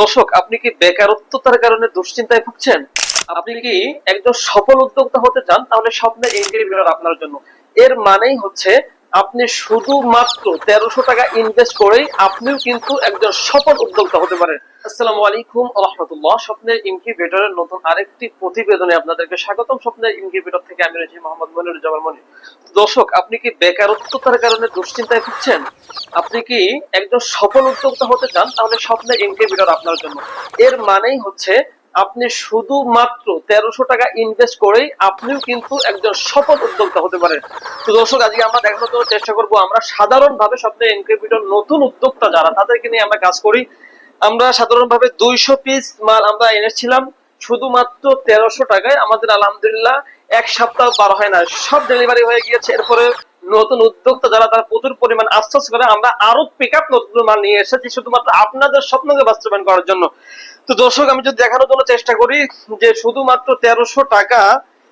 দর্শক, আপনি কি বেকারত্বতার কারণে দুশ্চিন্তায় ভুগছেন? আপনি কি একজন সফল উদ্যোক্তা হতে চান? তাহলে স্বপ্নের ইন্টারভিউ আপনার জন্য। এর মানেই হচ্ছে আপনি শুধুমাত্র তেরোশো টাকা ইনভেস্ট করেই আপনিও কিন্তু একজন সফল উদ্যোক্তা হতে পারেন। আসসালামু আলাইকুম রহমতুল্লাহ। স্বপ্নের ইনকিউবেটরের নতুন আরেকটি প্রতিবেদনে আপনাদেরকে স্বাগতম। স্বপ্নের ইনকিউবেটর থেকে আমি রয়েছি মোহাম্মদ মনির। জামাল মনি দর্শক, আপনি কি বেকারত্বতার কারণে দুশ্চিন্তায় ভুগছেন? আপনি কি একজন সফল উদ্যোক্তা হতে চান? তাহলে স্বপ্নের ইনকিউবেটর আপনার জন্য। এর মানেই হচ্ছে আপনি শুধুমাত্র তেরোশো টাকা ইনভেস্ট করেই আপনিও কিন্তু একজন সফল উদ্যোক্তা হতে পারেন। তো দর্শক, আজকে আমরা দেখানোর জন্য চেষ্টা করব, আমরা সাধারণভাবে স্বপ্নের ইনকিউবেটর নতুন উদ্যোক্তা যারা, তাদেরকে নিয়ে আমরা কাজ করি। আমরা সাধারণভাবে দুইশো পিস মাল আমরা এনেছিলাম, শুধুমাত্র তেরোশো টাকায়। আমাদের আলহামদুলিল্লাহ, এক সপ্তাহ পার হয় না, সব ডেলিভারি হয়ে গিয়েছে। এরপরে নতুন উদ্যোক্তা যারা তারা প্রচুর পরিমাণ আশ্বাস করে, আমরা আরও পিক আপ নতুন মাল নিয়ে এসেছি শুধুমাত্র আপনাদের স্বপ্নকে বাস্তবায়ন করার জন্য। তো দর্শক, আমি যদি দেখানোর জন্য চেষ্টা করি যে শুধুমাত্র তেরোশো টাকা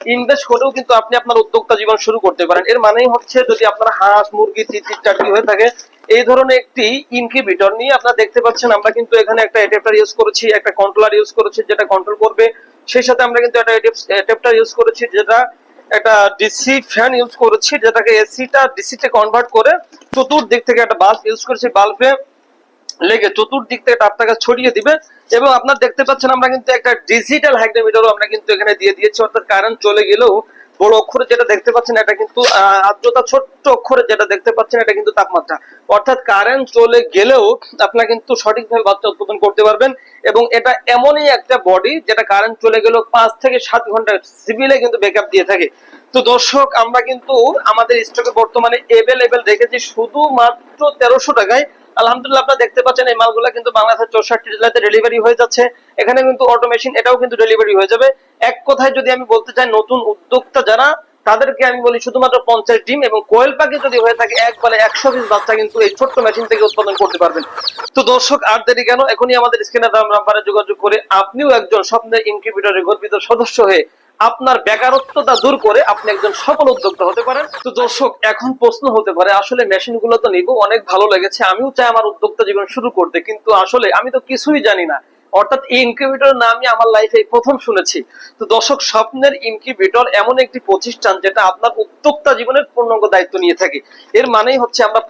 ইনভেস্ট করেও কিন্তু আপনি আপনার উদ্যোক্তা জীবন শুরু করতে পারেন। এর মানেই হচ্ছে যদি আপনার হাঁস, মুরগি, তিতির, চাকরি হয়ে থাকে, এই ধরনের একটি ইনকিউবেটর নিয়ে আপনারা দেখতে পাচ্ছেন, আমরা কিন্তু এখানে একটা অ্যাডাপ্টার ইউজ করেছি, একটা কন্ট্রোলার ইউজ করেছি, যেটা কন্ট্রোল করবে। সেই সাথে আমরা কিন্তু একটা অ্যাডাপ্টার ইউজ করেছি, যেটা একটা ডিসি ফ্যান ইউজ করেছি, যেটাকে এসিটা ডিসিতে কনভার্ট করে চতুর্দিক থেকে একটা বাল্ব ইউজ করেছি বাল্বে লেগে চতুর্দিক থেকে তাপটাকে ছড়িয়ে দিবে এবং আপনার দেখতে পাচ্ছেন আমরা কিন্তু একটা ডিজিটাল হাইগ্রোমিটারও আমরা কিন্তু এখানে দিয়ে দিয়েছি, অর্থাৎ কারেন্ট চলে গেলেও বড় অক্ষরে যেটা দেখতে পাচ্ছেন, এটা কিন্তু আর্দ্রতা ছোট্ট অক্ষরে যেটা দেখতে পাচ্ছেন, এটা কিন্তু তাপমাত্রা। অর্থাৎ কারেন্ট চলে গেলেও আপনারা কিন্তু সঠিকভাবে বাচ্চা উৎপাদন করতে পারবেন এবং এটা এমনই একটা বডি যেটা কারেন্ট চলে গেলেও পাঁচ থেকে সাত ঘণ্টা সিভিলে কিন্তু ব্যাকআপ দিয়ে থাকে। তো দর্শক, আমরা কিন্তু আমাদের স্টকে বর্তমানে এভেলেবেল রেখেছি শুধুমাত্র তেরোশো টাকায়। আলহামদুলিল্লাহ, আপনারা দেখতে পাচ্ছেন এই মালগুলো কিন্তু বাংলাদেশের চৌষট্টি জেলাতে ডেলিভারি হয়ে যাচ্ছে। এখানে কিন্তু অটো মেশিন এটাও কিন্তু ডেলিভারি হয়ে যাবে। এক কথায় যদি আমি বলতে চাই, নতুন উদ্যোক্তা যারা, তাদেরকে আমি বলি শুধুমাত্র পঞ্চাশ ডিম এবং কোয়েল পাখি যদি হয়ে থাকে এক বলে একশো পিস বাচ্চা কিন্তু এই ছোট্ট মেশিন থেকে উৎপাদন করতে পারবেন। তো দর্শক, আর দেরি কেন? এখনই আমাদের স্ক্রিনের নাম্বারে যোগাযোগ করে আপনিও একজন স্বপ্নের ইনকিউবেটরের গর্বিত সদস্য হয়ে আপনার বেকারত্বতা দূর করে আপনি একজন সফল উদ্যোক্তা হতে পারেন। তো দর্শক, এখন প্রশ্ন হতে পারে, আসলে মেশিনগুলো তো নিব, অনেক ভালো লেগেছে, আমিও চাই আমার উদ্যোক্তা জীবন শুরু করতে, কিন্তু আসলে আমি তো কিছুই জানি না। অর্থাৎ এই ইনকিউবেটর নামই আমার লাইফে প্রথম শুনেছি। তো দর্শক, স্বপ্নের ইনকিউবেটর এমন একটি প্রতিষ্ঠান যেটা আপনার উদ্যোক্তা জীবনের পূর্ণাঙ্গ দায়িত্ব নিয়ে থাকে। এর মানেই হচ্ছে আমরা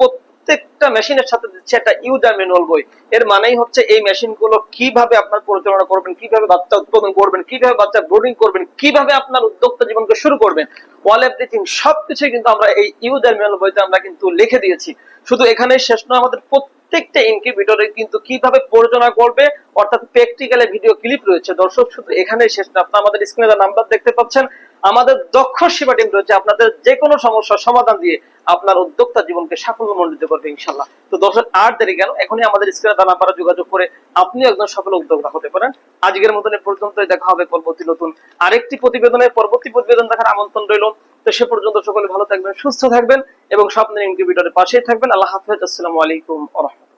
প্রত্যেকটা মেশিনের সাথে দিচ্ছি একটা ইউজার ম্যানুয়াল বই। এর মানেই হচ্ছে এই মেশিনগুলো কীভাবে আপনার পরিচালনা করবেন, কীভাবে বাচ্চা উৎপাদন করবেন, কীভাবে বাচ্চা ব্রোডিং করবেন, কীভাবে আপনার উদ্যোক্তা জীবনকে শুরু করবেন অল এভরিথিং সবকিছুই কিন্তু আমরা এই ইউজার ম্যানুয়াল বইতে আমরা কিন্তু লিখে দিয়েছি। শুধু এখানে শেষ নয়, আমাদের প্রত্যেকটা ইনকিউবেটরে কিন্তু কীভাবে পরিচালনা করবে, অর্থাৎ প্র্যাকটিক্যালে ভিডিও ক্লিপ রয়েছে। দর্শক, শুধু এখানে শেষ না আপনারা আমাদের স্ক্রিনে নাম্বার দেখতে পাচ্ছেন, আমাদের দক্ষ সেবা টিম রয়েছে। আপনাদের যে কোনো সমস্যার সমাধান দিয়ে আপনার উদ্যোক্তা জীবনকে সাফল্যমণ্ডিত করবে ইনশাল্লাহ তো দর্শক, আর দেরি কেন? এখনই আমাদের স্ক্রিনে পারা যোগাযোগ করে আপনি একজন সফল উদ্যোক্তা হতে পারেন। আজকের মতন পর্যন্ত দেখা হবে পরবর্তী নতুন আরেকটি প্রতিবেদনে। পরবর্তী প্রতিবেদন দেখার আমন্ত্রণ রইল। তো সে পর্যন্ত সকলে ভালো থাকবেন, সুস্থ থাকবেন এবং স্বপ্নের ইনকিউবিটারের পাশেই থাকবেন। আল্লাহ হাফেজ, আসসালামু আলাইকুম রাহমাতুল্লাহ।